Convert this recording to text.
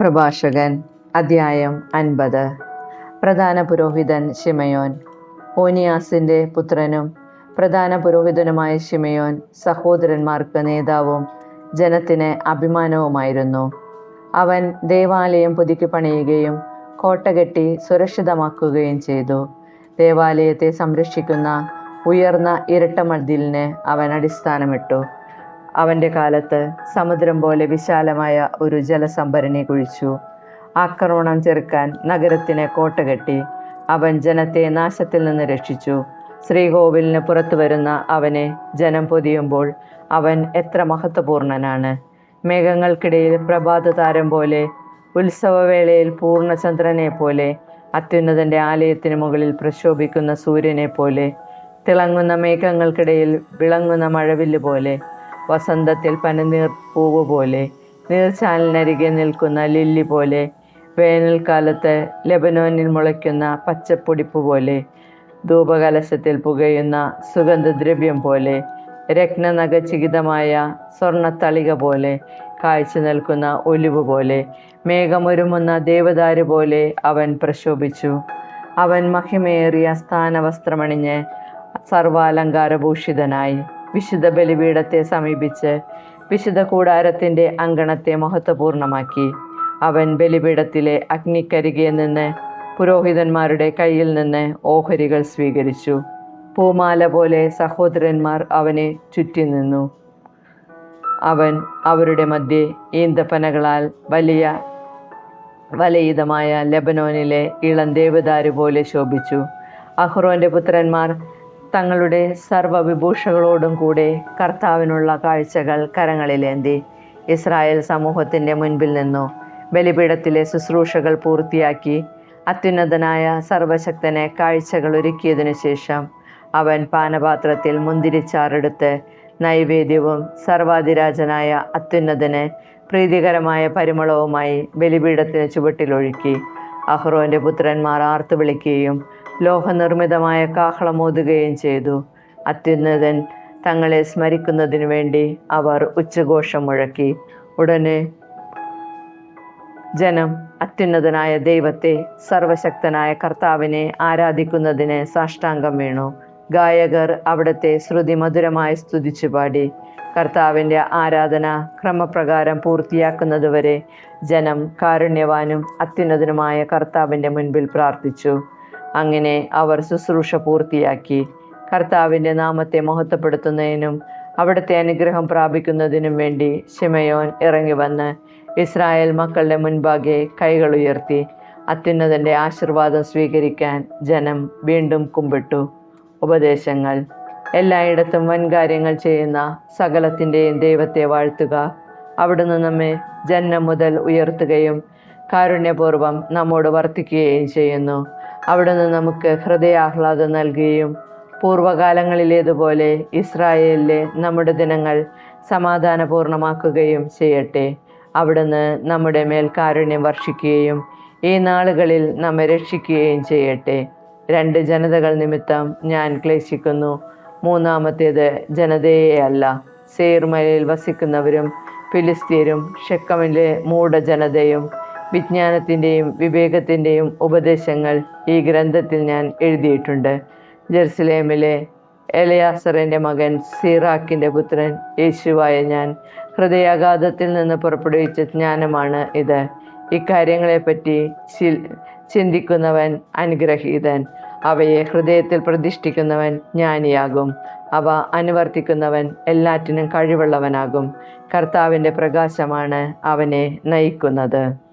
പ്രഭാഷകൻ അധ്യായം അൻപത്. പ്രധാന പുരോഹിതൻ ഷിമയോൻ ഓനിയാസിന്റെ പുത്രനും പ്രധാന പുരോഹിതനുമായ ഷിമയോൻ സഹോദരന്മാർക്ക് നേതാവും ജനത്തിന് അഭിമാനവുമായിരുന്നു. അവൻ ദേവാലയം പുതുക്കി പണിയുകയും കോട്ട കെട്ടി സുരക്ഷിതമാക്കുകയും ചെയ്തു. ദേവാലയത്തെ സംരക്ഷിക്കുന്ന ഉയർന്ന ഇരട്ടമതിലിന് അവൻ അടിസ്ഥാനമിട്ടു. അവന്റെ കാലത്ത് സമുദ്രം പോലെ വിശാലമായ ഒരു ജലസംഭരണി കുഴിച്ചു. ആക്രമണം ചെറുക്കാൻ നഗരത്തിന് കോട്ട കെട്ടി അവൻ ജനത്തെ നാശത്തിൽ നിന്ന് രക്ഷിച്ചു. ശ്രീകോവിലിന് പുറത്തു വരുന്ന അവനെ ജനം പൊതിയുമ്പോൾ അവൻ എത്ര മഹത്വപൂർണനാണ്. മേഘങ്ങൾക്കിടയിൽ പ്രഭാത താരം പോലെ ഉത്സവവേളയിൽ പൂർണചന്ദ്രനെ പോലെ അത്യുന്നതന്റെ ആലയത്തിന് മുകളിൽ പ്രക്ഷോഭിക്കുന്ന സൂര്യനെ പോലെ തിളങ്ങുന്ന മേഘങ്ങൾക്കിടയിൽ വിളങ്ങുന്ന മഴവില്ല് പോലെ വസന്തത്തിൽ പനിനീർ പൂവ് പോലെ നീർച്ചാലിനരികെ നിൽക്കുന്ന ലില്ലി പോലെ വേനൽക്കാലത്ത് ലെബനോനിൽ മുളയ്ക്കുന്ന പച്ചപ്പൊടിപ്പ് പോലെ ധൂപകലശത്തിൽ പുകയുന്ന സുഗന്ധദ്രവ്യം പോലെ രത്നനഖചികിതമായ സ്വർണത്തളിക പോലെ കാഴ്ച നിൽക്കുന്ന ഒലിവ് പോലെ മേഘമൊരുമുന്ന ദേവദാരു പോലെ അവൻ പ്രശോഭിച്ചു. അവൻ മഹിമേറിയ സ്ഥാനവസ്ത്രമണിഞ്ഞ് സർവാലങ്കാരഭൂഷിതനായി. വിശുദ്ധ ബലിപീഠത്തെ സമീപിച്ച് വിശുദ്ധ കൂടാരത്തിന്റെ അങ്കണത്തെ മഹത്വപൂർണമാക്കി. അവൻ ബലിപീഠത്തിലെ അഗ്നിക്കരികെ നിന്ന് പുരോഹിതന്മാരുടെ കയ്യിൽ നിന്ന് ഓഹരികൾ സ്വീകരിച്ചു. പൂമാല പോലെ സഹോദരന്മാർ അവനെ ചുറ്റി നിന്നു. അവൻ അവരുടെ മധ്യേ ഈന്തപ്പനകളാൽ വലിയ വലയിതമായ ലബനോനിലെ ഇളം ദേവദാരു പോലെ ശോഭിച്ചു. അഹ്റോന്റെ പുത്രന്മാർ തങ്ങളുടെ സർവവിഭൂഷകളോടും കൂടെ കർത്താവിനുള്ള കാഴ്ചകൾ കരങ്ങളിലേന്തി ഇസ്രായേൽ സമൂഹത്തിന്റെ മുൻപിൽ നിന്നു ബലിപീഠത്തിലെ ശുശ്രൂഷകൾ പൂർത്തിയാക്കി അത്യുന്നതനായ സർവശക്തനെ കാഴ്ചകൾ ഒരുക്കിയതിനു ശേഷം അവൻ പാനപാത്രത്തിൽ മുന്തിരിച്ചാറെടുത്ത് നൈവേദ്യവും സർവാധിരാജനായ അത്യുന്നതന് പ്രീതികരമായ പരിമളവുമായി ബലിപീഠത്തിന് ചുവട്ടിലൊഴുക്കി. അഹ്റോന്റെ പുത്രന്മാർ ആർത്തു വിളിക്കുകയും ലോഹനിർമ്മിതമായ കാഹളമോതുകയും ചെയ്തു. അത്യുന്നതൻ തങ്ങളെ സ്മരിക്കുന്നതിനു വേണ്ടി അവർ ഉച്ചഘോഷം മുഴക്കി. ഉടനെ ജനം അത്യുന്നതനായ ദൈവത്തെ സർവശക്തനായ കർത്താവിനെ ആരാധിക്കുന്നതിന് സാഷ്ടാംഗം വീണു. ഗായകർ അവിടുത്തെ ശ്രുതി മധുരമായി സ്തുതിച്ചു പാടി. കർത്താവിന്റെ ആരാധന ക്രമപ്രകാരം പൂർത്തിയാക്കുന്നതുവരെ ജനം കാരുണ്യവാനും അത്യുന്നതനുമായ കർത്താവിന്റെ മുൻപിൽ പ്രാർത്ഥിച്ചു. അങ്ങനെ അവർ ശുശ്രൂഷ പൂർത്തിയാക്കി. കർത്താവിന്റെ നാമത്തെ മഹത്വപ്പെടുത്തുന്നതിനും അവിടുത്തെ അനുഗ്രഹം പ്രാപിക്കുന്നതിനും വേണ്ടി ശിമയോൻ ഇറങ്ങി വന്ന് ഇസ്രായേൽ മക്കളുടെ മുൻപാകെ കൈകൾ ഉയർത്തി അത്യുന്നതന്റെ ആശീർവാദം സ്വീകരിക്കാൻ ജനം വീണ്ടും കുമ്പിട്ടു. ഉപദേശങ്ങൾ. എല്ലായിടത്തും വൻകാര്യങ്ങൾ ചെയ്യുന്ന സകലത്തിന്റെയും ദൈവത്തെ വാഴ്ത്തുക. അവിടുന്ന് നമ്മെ ജന്മം മുതൽ ഉയർത്തുകയും കാരുണ്യപൂർവം നമ്മോട് വർത്തിക്കുകയും ചെയ്യുന്നു. അവിടുന്ന് നമുക്ക് ഹൃദയാഹ്ലാദം നൽകുകയും പൂർവകാലങ്ങളിലേതുപോലെ ഇസ്രായേലിലെ നമ്മുടെ ദിനങ്ങൾ സമാധാനപൂർണമാക്കുകയും ചെയ്യട്ടെ. അവിടുന്ന് നമ്മുടെ മേൽ കാരുണ്യം വർഷിക്കുകയും ഈ നാളുകളിൽ നമ്മെ രക്ഷിക്കുകയും ചെയ്യട്ടെ. രണ്ട് ജനതകൾ നിമിത്തം ഞാൻ ക്ലേശിക്കുന്നു. മൂന്നാമത്തേത് ജനതയെ അല്ല സേർമലയിൽ വസിക്കുന്നവരും ഫിലിസ്തീനും ഷെക്കമിലെ മൂഢജനതയും വിജ്ഞാനത്തിന്റെയും വിവേകത്തിന്റെയും ഉപദേശങ്ങൾ ഈ ഗ്രന്ഥത്തിൽ ഞാൻ എഴുതിയിട്ടുണ്ട്. ജെറുസലേമിലെ എലയാസറിന്റെ മകൻ സീറാക്കിന്റെ പുത്രൻ യേശുവായ ഞാൻ ഹൃദയാഘാതത്തിൽ നിന്ന് പുറപ്പെടുവിച്ച ജ്ഞാനമാണ് ഇത്. ഇക്കാര്യങ്ങളെപ്പറ്റി ചിന്തിക്കുന്നവൻ അനുഗ്രഹീതൻ. അവയെ ഹൃദയത്തിൽ പ്രതിഷ്ഠിക്കുന്നവൻ ജ്ഞാനിയാകും. അവ അനുവർത്തിക്കുന്നവൻ എല്ലാറ്റിനും കഴിവുള്ളവനാകും. കർത്താവിന്റെ പ്രകാശമാണ് അവനെ നയിക്കുന്നത്.